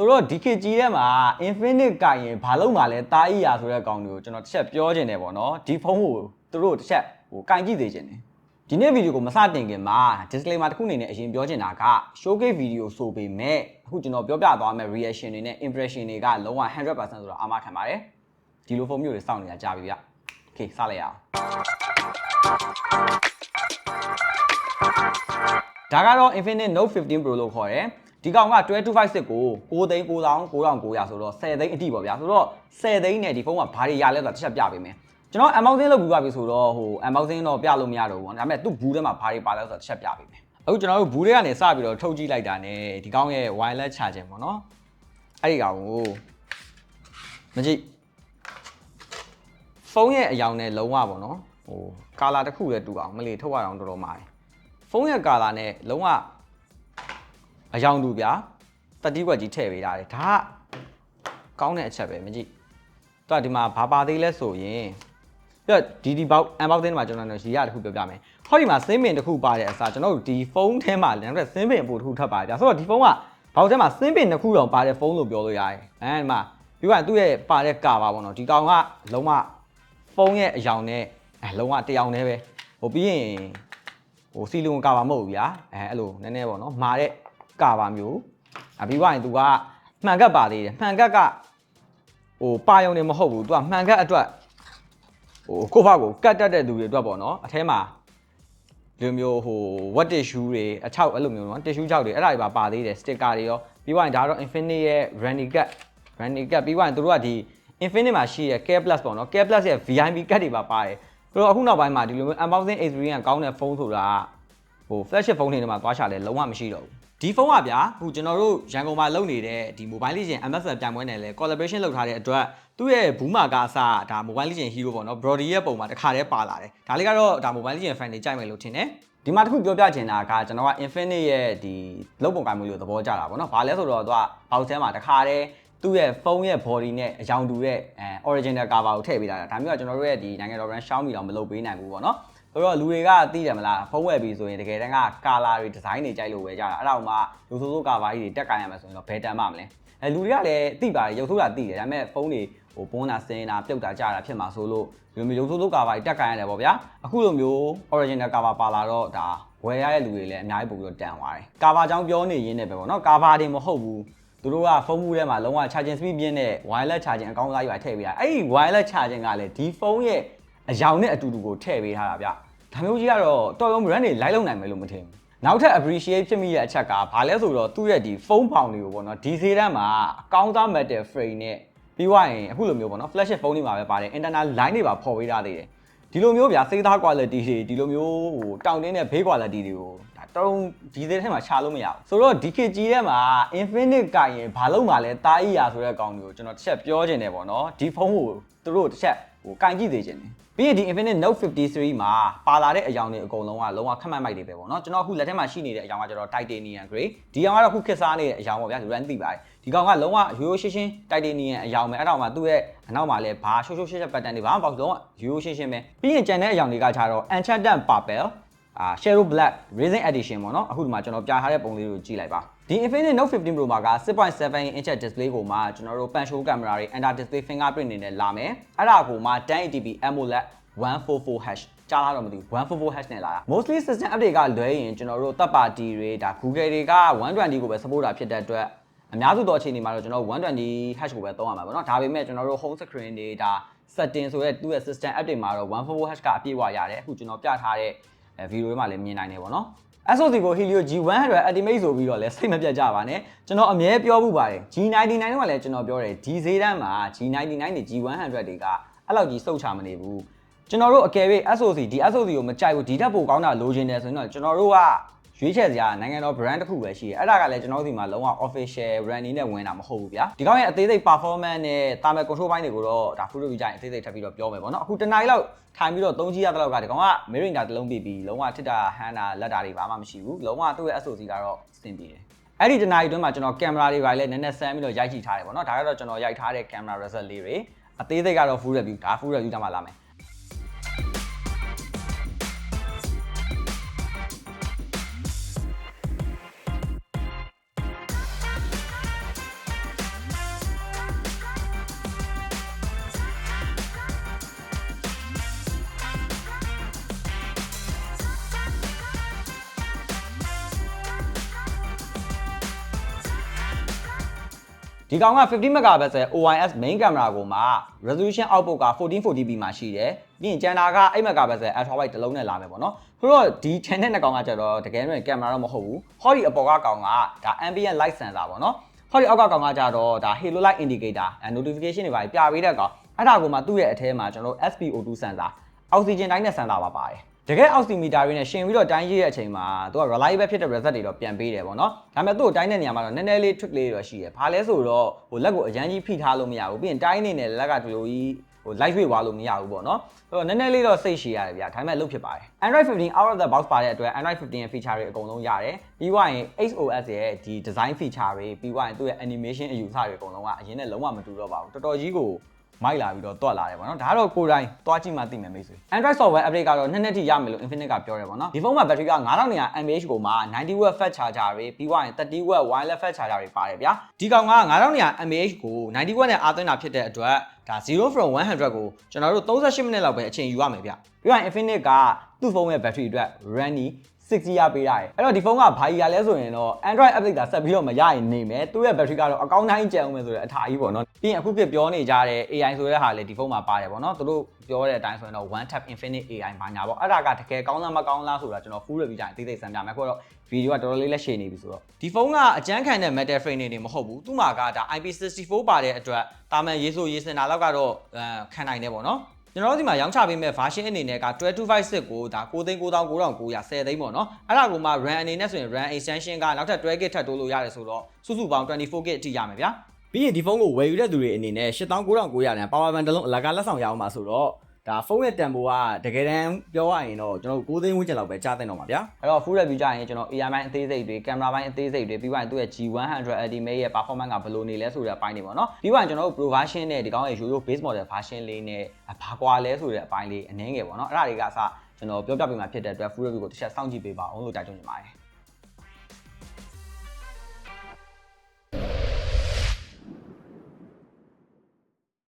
ဆိုတော့ဒီခေတ်ကြီးထဲမှာ Infinite ကင်ရင်ဘာလို့မှလဲတားအီယာဆိုတဲ့ကောင်တွေကိုကျွန်တော်တစ်ချက်ပြောချင်တယ်ပေါ့နော်ဒီဖုန်းကိုသူတို့တစ်ချက်ဟိုကင်ကြည့်သေးချင်တယ်ဒီနေ့ဗီဒီယိုကိုမစတင်ခင်မှာ disclaimer တစ်ခုအနေနဲ့အရင်ပြောချင်တာက showcase video ဆိုပေမဲ့အခုကျွန်တော်ပြောပြသွားမယ့် reaction တွေနဲ့ impression တွေကလုံးဝ100%ဆိုတော့အာမခံပါတယ်ဒီလိုဖုန်းမျိုးတွေစောင့်နေတာကြာပြီဗျ Okay စလိုက်ရအောင်ဒါကတော့ Infinite Note 15 Pro လို့ခေါ်တယ် ဒီကောင်က12256ကို6သိန်း9000 9900ဆိုတော့10သိန်းအတိပေါ့ဗျာဆိုတော့10သိန်းနဲ့ဒီဖုန်းကဘာတွေရလဲဆိုတာတစ်ချက်ပြပေးမယ်ကျွန်တော် unboxing လုပ်ပြီးပါပြီဆိုတော့ဟို unboxing တော့ပြလို့မရတော့ဘူးပေါ့ဒါပေမဲ့သူ့ဘူးထဲမှာဘာတွေပါလဲဆိုတာတစ်ချက်ပြပေးမယ်အခုကျွန်တော်တို့ဘူးထဲကနေစပြီးတော့ထုတ်ကြည့်လိုက်တာ ਨੇ ဒီကောင်ရဲ့ wireless charging ပေါ့နော်အဲ့ဒီကောင်ကိုမကြည့်ဖုန်းရဲ့အယောင်နဲ့လုံးဝပေါ့နော်ဟိုကာလာတစ်ခုလည်းတူအောင်မလီထုတ်ရအောင်တော်တော်မာတယ်ဖုန်းရဲ့ကာလာနဲ့လုံးဝ အယောင်တူဗျာတတိကွက်ကြီးထည့်ပေးထားတယ်ဒါကကောင်းတဲ့အချက်ပဲမကြည့်သူကဒီမှာဘာပါသေးလဲဆိုရင်ပြတော့ဒီဒီဘောက် unboxing မှာကျွန်တော်တို့ရီရတစ်ခုပြောပြမယ်ဟောဒီမှာစင်းပင်တစ်ခုပါတဲ့အစားကျွန်တော်တို့ဒီဖုန်းထဲမှာလည်းနောက်ထပ်စင်းပင်အပူတစ်ခုထပ်ပါတယ်ဗျာဆိုတော့ဒီဖုန်းကဘောက်ထဲမှာစင်းပင်တစ်ခုတော့ပါတဲ့ဖုန်းလို့ပြောလို့ရတယ်အဲဒီမှာပြီးတော့သူ့ရဲ့ပါတဲ့ကာပါပေါ့နော်ဒီကောင်ကလုံးဝဖုန်းရဲ့အယောင်နဲ့အဲလုံးဝတယောင်နဲ့ပဲဟိုပြီးရင်ဟိုစီလုံကာပါမဟုတ်ဘူးဗျာအဲအဲ့လိုနည်းနည်းပေါ့နော်မာတဲ့ ကာပါမျိုးအပြီးသွားရင် तू ကမှန်ကတ်ပါသေးတယ်မှန်ကတ်ကဟိုပါယုံနေမဟုတ်ဘူး तू ကမှန်ကတ်အတွက်ဟိုကိုယ့်ဘက်ကိုကတ်တတ်တဲ့သူတွေအတွက်ပေါ့နော်အထဲမှာဒီလိုမျိုးဟို what tissue တွေအချောက်အဲ့လိုမျိုးနော် tissue ချောက်တွေအဲ့ဒါတွေပါပါသေးတယ် sticker တွေရောပြီးသွားရင်ဒါတော့ Infinity ရဲ့ Running Cut Running Cut ပြီးသွားရင်တို့ကဒီ Infinite မှာရှိတဲ့ Care Plus ပေါ့နော် Care Plus ရဲ့ VIP ကတ်တွေပါပါတယ်ဆိုတော့အခုနောက်ပိုင်းမှာဒီလိုမျိုး unboxing experience ကောင်းတဲ့ဖုန်းဆိုတာကဟို flagship ဖုန်းတွေထဲမှာသွားချလဲလုံးဝမရှိတော့ဘူး ဒီဖုန်းကဗျာဟိုကျွန်တော်တို့ရန်ကုန်မှာလုပ်နေတဲ့ဒီ Mobile Legends MSL ပြိုင်ပွဲနဲ့လဲ collaboration လုပ်ထားတဲ့အတွက်သူ့ရဲ့ဘူးမာကားအစဒါ Mobile Legends Hero ပေါ့နော် Brody ရဲ့ပုံမှာတစ်ခါတည်းပါလာတယ်ဒါလေးကတော့ဒါ Mobile Legends fan တွေကြိုက်မယ်လို့ထင်တယ်ဒီမှာတစ်ခုပြောပြချင်တာကကျွန်တော်က Infinite ရဲ့ဒီလုံပုံကံမျိုးလို့သဘောကျတာပေါ့နော်။ဘာလဲဆိုတော့သူက box ထဲမှာတစ်ခါတည်းသူ့ရဲ့ဖုန်းရဲ့ body နဲ့အယောင်တူတဲ့အဲ original cover ကိုထည့်ပေးတာဒါမျိုးကကျွန်တော်တို့ရဲ့ဒီနိုင်ငံတော် brand Xiaomi တော့မလုပ်ပေးနိုင်ဘူးပေါ့နော် ဆိုတော့လူတွေကသိတယ်မလားဖုန်းဝယ်ပြီဆိုရင်တကယ်တမ်းက color တွေ design တွေကြိုက်လို့ဝယ်ကြတာအဲ့ဒါမှလူဆိုးဆိုး cover ကြီးတွေတက်ကိုင်ရမယ်ဆိုရင်တော့ဘယ်တန်မှမလဲအဲလူတွေကလည်းသိပါတယ်ရုပ်ဆိုးတာသိတယ်ဒါပေမဲ့ဖုန်းတွေဟိုပွန်းတာဆင်းတာပြုတ်တာကြတာဖြစ်မှာဆိုလို့ဒီလိုမျိုးရုပ်ဆိုးဆိုး cover ကြီးတက်ကိုင်ရတယ်ပေါ့ဗျာအခုလိုမျိုး original cover ပါလာတော့ဒါဝယ်ရတဲ့လူတွေလည်းအများကြီးပို့ပြီးတော့တန်သွားတယ် cover ကြောင်းပြောနေရင်းနဲ့ပဲပေါ့နော် cover တွေမဟုတ်ဘူးသူတို့ကဖုန်းမှုထဲမှာလုံးဝ charging speed ပြင်းတဲ့ wireless charging အကောင်းစားကြီးပါထည့်ပေးတာအဲ့ဒီ wireless charging ကလည်းဒီဖုန်းရဲ့အယောင်နဲ့အတူတူကိုထည့်ပေးထားတာဗျ ဒါမျိုးကြီးကတော့တော်ရုံ brand တွေလိုက်လုံနိုင်မယ်လို့မထင်ဘူးနောက်ထပ် appreciate ဖြစ်မိတဲ့အချက်ကဘာလဲဆိုတော့သူ့ရဲ့ဒီဖုန်းဖောင်တွေကိုပေါ့နော်ဒီဈေးတန်းမှာအကောင်းစား metal frame နဲ့ပြီးွားရင်အခုလိုမျိုးပေါ့နော် flagship ဖုန်းတွေမှာပဲပါတယ် internal line တွေပါဖော်ပေးထားသေးတယ်ဒီလိုမျိုးဗျာစိတ်သား quality တွေဒီလိုမျိုးဟိုတောင်တင်းတဲ့ဘေး quality တွေကိုဒါတော်တော်ဒီဈေးထဲမှာချလို့မရဘူးဆိုတော့ဒီခေတ်ကြီးထဲမှာ infinite ကင်ရင်ဘာလို့မှလဲတားအီယာဆိုတဲ့ကောင်တွေကိုကျွန်တော်တစ်ချက်ပြောချင်တယ်ပေါ့နော်ဒီဖုန်းကိုသူတို့တစ်ချက် ဟိုကင်ကြည့်သေးချင်တယ်ပြီးရင်ဒီ Infinite Note 53မှာပါလာတဲ့အယောင်တွေအကုန်လုံးကလုံးဝခက်မှတ်မိုက်တွေပဲပေါ့နော်ကျွန်တော်အခုလက်ထက်မှာရှိနေတဲ့အယောင်ကကျတော့ Titanium Grey ဒီအောင်ကတော့အခုခက်စားနေတဲ့အယောင်ပေါ့ဗျာလူတိုင်းသိပါတယ်ဒီကောင်ကလုံးဝရိုးရိုးရှင်းရှင်း Titanium အယောင်ပဲအဲ့တော့မှသူ့ရဲ့အနောက်မှာလည်းဘာရှိုးရှိုးရှင်းရှင်း pattern တွေဘာမှမပေါက်လုံးဝရိုးရိုးရှင်းရှင်းပဲပြီးရင်ကျန်တဲ့အယောင်တွေကကျတော့ Enchanted Purple အာ Shadow Black Racing Edition ပေါ့နော်အခုဒီမှာကျွန်တော်ပြထားတဲ့ပုံလေးကိုကြည့်လိုက်ပါ ဒီ Infinix Note 15 Pro မှာက6.7 inch display ကိုမှကျွန်တော်တို့ pan show camera တွေ under display fingerprint တွေနဲ့လာမယ်အဲ့ဒါကိုမှ 1080p AMOLED 144 hash ကြားလာတော့မသိဘူး144 hash နဲ့လာတာ mostly system update ကလွဲရင်ကျွန်တော်တို့ third party တွေဒါ Google တွေက120ကိုပဲ support တာဖြစ်တဲ့အတွက်အများစုသောအခြေအနေမှာတော့ကျွန်တော်120 hash ကိုပဲသုံးရမှာပေါ့နော်ဒါပေမဲ့ကျွန်တော်တို့ home screen တွေဒါ setting ဆိုရဲသူ့ရဲ့ system update မှာတော့144 hash ကအပြည့်အဝရတယ်အခုကျွန်တော်ပြထားတဲ့ဗီဒီယိုတွေမှာလည်းမြင်နိုင်တယ်ပေါ့နော် SOC ကို Helio G100 Ultimate ဆိုပြီးတော့လည်းစိတ်မပြတ်ကြပါနဲ့ကျွန်တော်အမြဲပြောမှုပါတယ် G99 တော့လည်းကျွန်တော်ပြောတယ်ဒီဈေးတန်းမှာ G99 နဲ့ G100 တွေကအဲ့လောက်ကြီးစုတ်ချမနေဘူးကျွန်တော်တို့အကယ်၍ SOC ဒီ SOC ကိုမကြိုက်ဘူးဒီထက်ပိုကောင်းတာလိုချင်တယ်ဆိုရင်တော့ကျွန်တော်တို့က ရွေးချယ်စရာနိုင်ငံတော် brand တစ်ခုပဲရှိတယ်အဲ့ဒါကလည်းကျွန်တော်တို့ဒီမှာလုံးဝ official brand နည်းနဲ့ဝင်တာမဟုတ်ဘူးဗျာဒီကောင်းရဲ့အသေးစိတ် performance နဲ့တာမယ် control ဘိုင်းတွေကိုတော့ဒါ full review ကြရင်အသေးစိတ်ထပ်ပြီးတော့ပြောမယ်ပေါ့နော်အခုတနိုင်လောက်ထိုင်ပြီးတော့သုံးကြည့်ရတဲ့လောက်ကဒီကောင်က Mirinda တစ်လုံးပြပြီးလုံးဝထစ်တာဟန်တာလက်တာတွေဘာမှမရှိဘူးလုံးဝသူ့ရဲ့ SOC ကတော့စတင်ပြီးတယ်အဲ့ဒီတနားရီအတွင်းမှာကျွန်တော်ကင်မရာတွေပါလည်းနည်းနည်းဆန်းပြီးတော့ရိုက်ကြည့်ထားတယ်ပေါ့နော်ဒါကတော့ကျွန်တော်ရိုက်ထားတဲ့ကင်မရာ result လေးတွေအသေးစိတ်ကတော့ full review ဒါ full review တမှလာမယ် ဒီကောင်က50 megapixel OIS main camera ကိုမှ resolution output က 1440p မှာရှိတယ်ပြီးရင်ကျန်တာက8 megapixel ultra wide တစ်လုံးနဲ့လာမယ်ပေါ့နော်ဆိုတော့ဒီ channel နှစ်ကောင်ကကျတော့တကယ်တော့ကင်မရာတော့မဟုတ်ဘူးဟောဒီအပေါ်ကကောင်ကဒါ ambient light sensor ပေါ့နော်ဟောဒီအောက်ကကောင်ကကြတော့ဒါ halo light indicator notification တွေပါပြပေးတဲ့ကောင်အဲ့ဒါကိုမှသူ့ရဲ့အထဲမှာကျွန်တော်တို့ SpO2 sensor အောက်ဆီဂျင်တိုင်းတဲ့ sensor ပါပါတယ် တကယ်အောက်ဆီမီတာတွေနဲ့ရှင်ပြီးတော့တိုင်းရေးတဲ့အချိန်မှာသူက reliable ဖြစ်တဲ့ result တွေတော့ပြန်ပေးတယ်ပေါ့နော်ဒါပေမဲ့သူ့ကိုတိုင်းတဲ့နေရာမှာတော့နည်းနည်းလေး trick လေးတွေတော့ရှိတယ်ဘာလဲဆိုတော့ဟိုလက်ကိုအရန်ကြီးဖိထားလို့မရဘူးပြီးရင်တိုင်းနေနဲ့လက်ကဒီလိုကြီးဟို light weight ွားလို့မရဘူးပေါ့နော်အဲ့တော့နည်းနည်းလေးတော့စိတ်ရှည်ရတယ်ဗျာဒါပေမဲ့လုပ်ဖြစ်ပါတယ် Android 15 out of the box ပါတဲ့အတွက် Android 15ရဲ့ feature တွေအကုန်လုံးရတယ်ပြီးွားရင် HOS ရဲ့ဒီ design feature တွေပြီးွားရင်သူ့ရဲ့ animation အယူအဆတွေအကုန်လုံးကအရင်နဲ့လုံးဝမတူတော့ပါဘူးတော်တော်ကြီးကို မိုက်လာပြီးတော့တွက်လာတယ်ပေါ့နော်ဒါကတော့ကိုယ်တိုင်တွားကြည့်မှသိမယ်မိတ်ဆွေ Android software update ကတော့နှစ်နှစ်ထိရမယ်လို့ Infinite ကပြောတယ်ပေါ့နော်ဒီဖုန်းမှာ battery က9200 mAh ကိုမှ90 watt fast charger တွေပြီးွားရင်30 watt wireless fast charger တွေပါတယ်ဗျာဒီကောင်က9200 mAh ကို90 watt နဲ့အားသွင်းတာဖြစ်တဲ့အတွက်ဒါ0 from 100ကိုကျွန်တော်တို့38မိနစ်လောက်ပဲအချိန်ယူရမယ်ဗျပြီးတော့ Infinite ကသူ့ဖုန်းရဲ့ battery အတွက် runny 60ရပေးရတယ်အဲ့တော့ဒီဖုန်းကဘာကြီးရလဲဆိုရင်တော့ Android update ကဆက်ပြီးတော့မရရင်နေမယ်သူ့ရဲ့ battery ကတော့အကောင်းတိုင်းကျန်အောင်မယ်ဆိုတဲ့အထာကြီးပေါ့နော်ပြီးရင်အခုပြပြောနေကြတဲ့ AI ဆိုတဲ့ဟာလေဒီဖုန်းမှာပါတယ်ပေါ့နော်သူတို့ပြောတဲ့အတိုင်းဆိုရင်တော့ one tap infinite AI ဘာညာပေါ့အဲ့ဒါကတကယ်ကောင်းလားမကောင်းလားဆိုတာကျွန်တော် full review ကြရင်သိသိစမ်းပြမယ်အခုတော့ဗီဒီယိုကတော်တော်လေးလက်ရှည်နေပြီဆိုတော့ဒီဖုန်းကအကျန်းခံတဲ့ metal frame တွေမဟုတ်ဘူးသူ့မှာကဒါ IP64 ပါတဲ့အတွက်တာမန်ရေးဆိုရေးစင်တာလောက်ကတော့ခံနိုင်တယ်ပေါ့နော် ကျွန်တော်တို့ဒီမှာရောင်းချပေးမဲ့ version အနေနဲ့က12256ကိုဒါ6သိန်း9900 10သိန်းပေါ့နော်အဲ့ဒါကိုမှ RAM အနေနဲ့ဆိုရင် RAM extension ကနောက်ထပ် 12GB ထပ်တိုးလို့ရတယ်ဆိုတော့စုစုပေါင်း 24GB အထိရမယ်ဗျာပြီးရင်ဒီဖုန်းကိုဝယ်ယူတဲ့သူတွေအနေနဲ့19900တန် power bank တစ်လုံးအလကားလက်ဆောင်ရအောင်ပါဆိုတော့ ဒါဖုန်းရဲ့တန်ဖိုးကတကယ်တမ်းပြောရရင်တော့ကျွန်တော်တို့6သိန်းဝန်းကျင်လောက်ပဲကြားသိတော့မှာဗျာအဲ့တော့ full review ကြရင်ကျွန်တော် AI ဘိုင်းအသေးစိတ်တွေကင်မရာဘိုင်းအသေးစိတ်တွေပြီးရင်သူ့ရဲ့ G100 Ultimate ရဲ့ performance ကဘယ်လိုနေလဲဆိုတဲ့အပိုင်းတွေပေါ့နော်ပြီးရင်ကျွန်တော်တို့ Pro version နဲ့ဒီကောင်းရဲ့ Yoyo base model version လေးနဲ့ဘာကွာလဲဆိုတဲ့အပိုင်းလေးအနည်းငယ်ပေါ့နော်အဲ့ဒါတွေကစကျွန်တော်ပြောပြပေးမှာဖြစ်တဲ့အတွက် full review ကိုတစ်ချက်စောင့်ကြည့်ပေးပါအောင်လို့တိုက်တွန်းချင်ပါတယ်